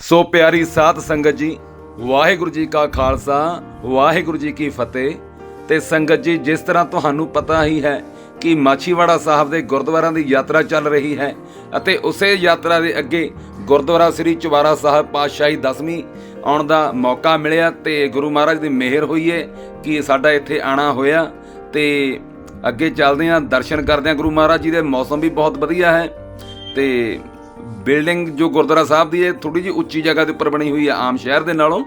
ਸੋ ਪਿਆਰੀ ਸਾਧ ਸੰਗਤ ਜੀ, ਵਾਹਿਗੁਰੂ ਜੀ ਕਾ ਖਾਲਸਾ, ਵਾਹਿਗੁਰੂ ਜੀ ਕੀ ਫਤਿਹ। ਤੇ ਸੰਗਤ ਜੀ, ਜਿਸ ਤਰ੍ਹਾਂ ਤੁਹਾਨੂੰ ਪਤਾ ਹੀ ਹੈ ਕਿ ਮਾਛੀਵਾੜਾ ਸਾਹਿਬ ਦੇ ਗੁਰਦੁਆਰਿਆਂ ਦੀ ਯਾਤਰਾ ਚੱਲ ਰਹੀ ਹੈ ਅਤੇ ਉਸੇ ਯਾਤਰਾ ਦੇ ਅੱਗੇ ਗੁਰਦੁਆਰਾ ਸ੍ਰੀ ਚੁਬਾਰਾ ਸਾਹਿਬ ਪਾਤਸ਼ਾਹੀ 10ਵੀਂ ਆਉਣ ਦਾ ਮੌਕਾ ਮਿਲਿਆ ਤੇ ਗੁਰੂ ਮਹਾਰਾਜ ਦੀ ਮਿਹਰ ਹੋਈ ਹੈ ਕਿ ਸਾਡਾ ਇੱਥੇ ਆਣਾ ਹੋਇਆ। ਤੇ ਅੱਗੇ ਚੱਲਦੇ ਹਾਂ, ਦਰਸ਼ਨ ਕਰਦੇ ਹਾਂ। ਗੁਰੂ ਮਹਾਰਾਜ ਜੀ ਦੇ ਮੌਸਮ ਵੀ ਬਹੁਤ ਵਧੀਆ ਹੈ ਤੇ ਬਿਲਡਿੰਗ ਜੋ ਗੁਰਦੁਆਰਾ ਸਾਹਿਬ ਦੀ ਹੈ ਥੋੜੀ ਜਿਹੀ ਉੱਚੀ ਜਗ੍ਹਾ ਦੇ ਉੱਪਰ ਬਣੀ ਹੋਈ ਹੈ ਆਮ ਸ਼ਹਿਰ ਦੇ ਨਾਲੋਂ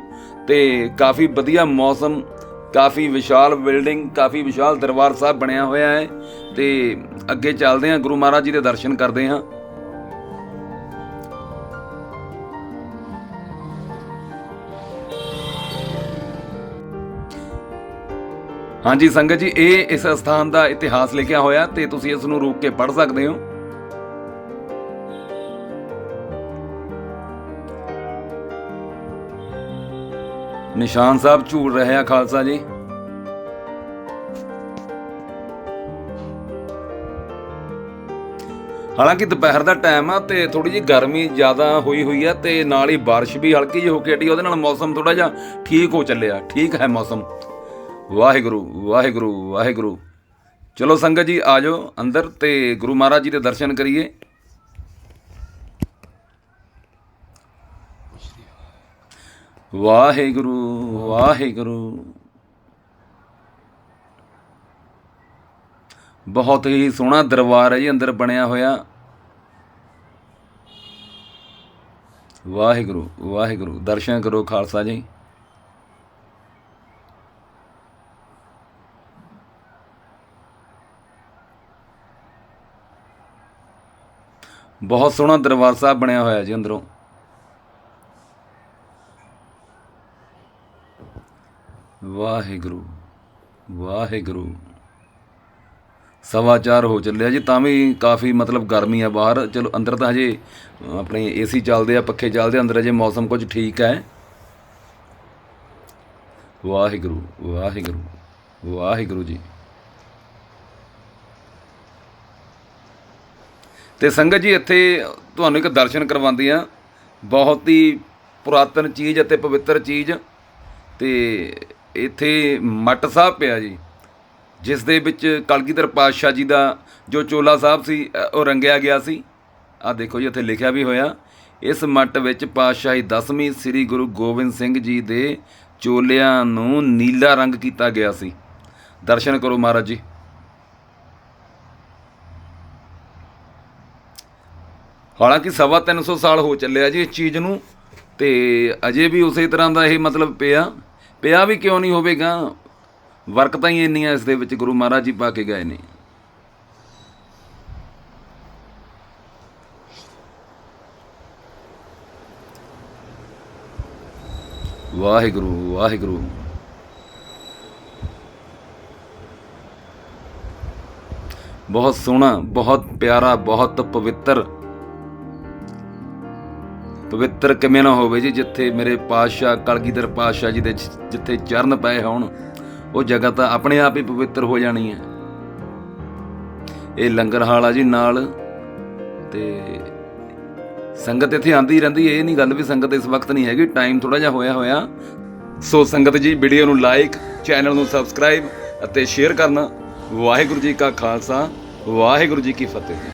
ਤੇ ਕਾਫੀ ਵਧੀਆ ਮੌਸਮ, ਕਾਫੀ ਵਿਸ਼ਾਲ ਬਿਲਡਿੰਗ, ਕਾਫੀ ਵਿਸ਼ਾਲ ਦਰਬਾਰ ਸਾਹਿਬ ਬਣਿਆ ਹੋਇਆ ਹੈ ਤੇ ਅੱਗੇ ਚੱਲਦੇ ਹਾਂ, ਗੁਰੂ ਮਹਾਰਾਜ ਜੀ ਦੇ ਦਰਸ਼ਨ ਕਰਦੇ ਹਾਂ। ਹਾਂਜੀ ਸੰਗਤ ਜੀ, ਇਹ ਇਸ ਸਥਾਨ ਦਾ ਇਤਿਹਾਸ ਲਿਖਿਆ ਹੋਇਆ ਤੇ ਤੁਸੀਂ ਇਸ ਨੂੰ ਰੋਕ ਕੇ ਪੜ੍ਹ ਸਕਦੇ ਹੋ। ਨਿਸ਼ਾਨ ਸਾਹਿਬ ਝੂਲ ਰਹੇ ਆ ਖਾਲਸਾ ਜੀ। ਹਾਲਾਂਕਿ ਦੁਪਹਿਰ ਦਾ ਟਾਈਮ ਆ ਤੇ ਥੋੜੀ ਜਿਹੀ ਗਰਮੀ ਜ਼ਿਆਦਾ ਹੋਈ ਹੋਈ ਆ ਤੇ ਨਾਲ ਹੀ ਬਾਰਿਸ਼ ਵੀ ਹਲਕੀ ਜਿਹੀ ਹੋ ਕੇ ਹਟੀ, ਉਹਦੇ ਨਾਲ ਮੌਸਮ ਥੋੜਾ ਜਿਹਾ ਠੀਕ ਹੋ ਚੱਲਿਆ, ਠੀਕ ਹੈ ਮੌਸਮ। ਵਾਹਿਗੁਰੂ ਵਾਹਿਗੁਰੂ ਵਾਹਿਗੁਰੂ। ਚਲੋ ਸੰਗਤ ਜੀ, ਆ ਜਾਓ ਅੰਦਰ ਤੇ ਗੁਰੂ ਮਹਾਰਾਜ ਜੀ ਦੇ ਦਰਸ਼ਨ ਕਰੀਏ। ਵਾਹਿਗੁਰੂ ਵਾਹਿਗੁਰੂ। ਬਹੁਤ ਹੀ ਸੋਹਣਾ ਦਰਬਾਰ ਹੈ ਜੀ, ਅੰਦਰ ਬਣਿਆ ਹੋਇਆ। ਵਾਹਿਗੁਰੂ ਵਾਹਿਗੁਰੂ। ਦਰਸ਼ਨ ਕਰੋ ਖਾਲਸਾ ਜੀ। ਬਹੁਤ ਸੋਹਣਾ ਦਰਬਾਰ ਸਾਹਿਬ ਬਣਿਆ ਹੋਇਆ ਜੀ ਅੰਦਰੋਂ। ਵਾਹਿਗੁਰੂ ਵਾਹਿਗੁਰੂ। ਸਵਾ ਚਾਰ ਹੋ ਚੱਲਿਆ ਜੀ ਤਾਂ ਵੀ ਕਾਫੀ ਮਤਲਬ ਗਰਮੀ ਆ ਬਾਹਰ। ਚਲੋ ਅੰਦਰ ਤਾਂ ਹਜੇ ਆਪਣੇ ਏਸੀ ਚੱਲਦੇ ਆ ਪੱਖੇ ਚੱਲਦੇ ਆ, ਅੰਦਰ ਹਜੇ ਮੌਸਮ ਕੁਝ ਠੀਕ ਹੈ। ਵਾਹਿਗੁਰੂ ਵਾਹਿਗੁਰੂ ਵਾਹਿਗੁਰੂ ਜੀ। ਤੇ ਸੰਗਤ ਜੀ ਇੱਥੇ ਤੁਹਾਨੂੰ ਇੱਕ ਦਰਸ਼ਨ ਕਰਵਾਉਂਦੇ ਆ। ਬਹੁਤ ਹੀ ਪੁਰਾਤਨ ਚੀਜ਼ ਅਤੇ ਪਵਿੱਤਰ ਚੀਜ਼। ਤੇ ਇੱਥੇ ਮੱਟ ਸਾਹਿਬ ਪਿਆ ਜੀ, ਜਿਸ ਦੇ ਵਿੱਚ ਕਲਗੀਧਰ ਪਾਤਸ਼ਾਹ ਜੀ ਦਾ ਜੋ ਚੋਲਾ ਸਾਹਿਬ ਸੀ ਉਹ ਰੰਗਿਆ ਗਿਆ ਸੀ। ਆ ਦੇਖੋ ਜੀ ਇੱਥੇ ਲਿਖਿਆ ਵੀ ਹੋਇਆ। ਇਸ ਮੱਟ ਵਿੱਚ ਪਾਤਸ਼ਾਹੀ 10ਵੀਂ ਸ੍ਰੀ ਗੁਰੂ ਗੋਬਿੰਦ ਸਿੰਘ ਜੀ ਦੇ ਚੋਲਿਆਂ ਨੂੰ ਨੀਲਾ ਰੰਗ ਕੀਤਾ ਗਿਆ ਸੀ। ਦਰਸ਼ਨ ਕਰੋ ਮਹਾਰਾਜ ਜੀ। ਹਾਲਾਂਕਿ ਸਵਾ ਤਿੰਨ ਸੌ ਸਾਲ ਹੋ ਚੱਲਿਆ ਜੀ ਇਸ ਚੀਜ਼ ਨੂੰ, ਤੇ ਅਜੇ ਵੀ ਉਸੇ ਤਰ੍ਹਾਂ ਦਾ ਇਹ ਮਤਲਬ ਪਿਆ। ਪਿਆ ਵੀ ਕਿਉਂ ਨਹੀਂ ਹੋਵੇਗਾ? ਵਰਕਤਾਂ ਹੀ ਇੰਨੀਆਂ ਇਸ ਦੇ ਵਿੱਚ ਗੁਰੂ ਮਹਾਰਾਜ ਜੀ ਪਾ ਕੇ ਗਏ ਨੇ। ਵਾਹਿਗੁਰੂ ਵਾਹਿਗੁਰੂ। ਬਹੁਤ ਸੋਹਣਾ, ਬਹੁਤ ਪਿਆਰਾ, ਬਹੁਤ ਪਵਿੱਤਰ ਪਵਿੱਤਰ ਕਿਵੇਂ ਨਾ ਹੋਵੇ ਜੀ, ਜਿੱਥੇ ਮੇਰੇ ਪਾਤਸ਼ਾਹ, ਕਲਗੀਧਰ ਪਾਤਸ਼ਾਹ ਜੀ ਦੇ ਜਿੱਥੇ ਚਰਨ ਪਏ ਹੋਣ, ਉਹ ਜਗ੍ਹਾ ਤਾਂ ਆਪਣੇ ਆਪ ਹੀ ਪਵਿੱਤਰ ਹੋ ਜਾਣੀ ਹੈ। ਇਹ ਲੰਗਰ ਹਾਲ ਆ ਜੀ ਨਾਲ, ਤੇ ਸੰਗਤ ਇੱਥੇ ਆਂਦੀ ਰਹਿੰਦੀ ਇਹ ਨਹੀਂ ਗੱਲ ਵੀ ਸੰਗਤ ਇਸ ਵਕਤ ਨਹੀਂ ਹੈਗੀ ਟਾਈਮ ਥੋੜਾ ਜਿਹਾ ਹੋਇਆ ਹੋਇਆ। ਸੋ ਸੰਗਤ ਜੀ ਵੀਡੀਓ ਨੂੰ ਲਾਈਕ ਚੈਨਲ ਨੂੰ ਸਬਸਕ੍ਰਾਈਬ ਅਤੇ ਸ਼ੇਅਰ ਕਰਨਾ। ਵਾਹਿਗੁਰੂ ਜੀ ਕਾ ਖਾਲਸਾ, ਵਾਹਿਗੁਰੂ ਜੀ ਕੀ ਫਤਿਹ।